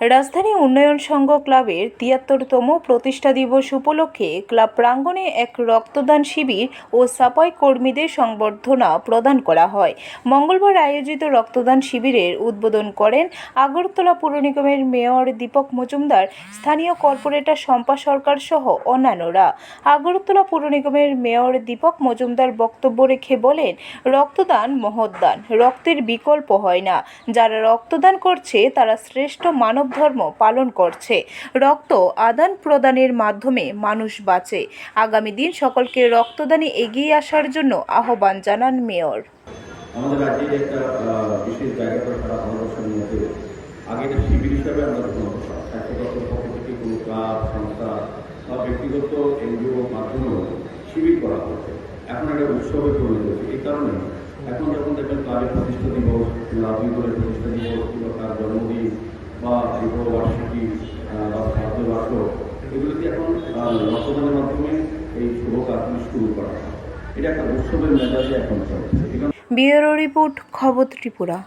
রাজধানী উন্নয়ন সংঘ ক্লাবের তিয়াত্তরতম প্রতিষ্ঠা দিবস উপলক্ষে ক্লাব প্রাঙ্গণে এক রক্তদান শিবির ও সাফাই কর্মীদের সংবর্ধনা প্রদান করা হয়। মঙ্গলবার আয়োজিত রক্তদান শিবিরের উদ্বোধন করেন আগরতলা পুর নিগমের মেয়র দীপক মজুমদার, স্থানীয় কর্পোরেটর শম্পা সরকার সহ অন্যান্যরা। আগরতলা পুর নিগমের মেয়র দীপক মজুমদার বক্তব্য রেখে বলেন, রক্তদান মহৎদান, রক্তের বিকল্প হয় না। যারা রক্তদান করছে, তারা শ্রেষ্ঠ মানব ধর্ম পালন করছে। রক্ত আদান প্রদানের মাধ্যমে মানুষ বাঁচে। আগামী দিন সকলকে রক্তদানে এগিয়ে আসার জন্য আহ্বান জানান মেয়র। আমাদের একটা বিশেষ জায়গা করে তারা আগে শিবির হিসাবে আমরা গ্রহণ করতাম। স্বাস্থ্য পক্ষ কোনো ক্লাব, সংস্থা বা ব্যক্তিগত এনজিও মাধ্যমেও শিবির করা হচ্ছে এখন এটা উৎসবে পরিণত হচ্ছে এই কারণে এখন যখন দেখবেন ক্লাবের প্রতিষ্ঠা দিবস বিভাগের প্রতিষ্ঠা দিবস কিংবা তার জন্মদিন বা বিবাহ বার্ষিকী বা এগুলোতে এখন রক্তদানের মাধ্যমে এই শুভ শুরু করা এটা একটা উৎসবের মেজাজে এখন চলছে ব্যুরো রিপোর্ট, খবর ত্রিপুরা।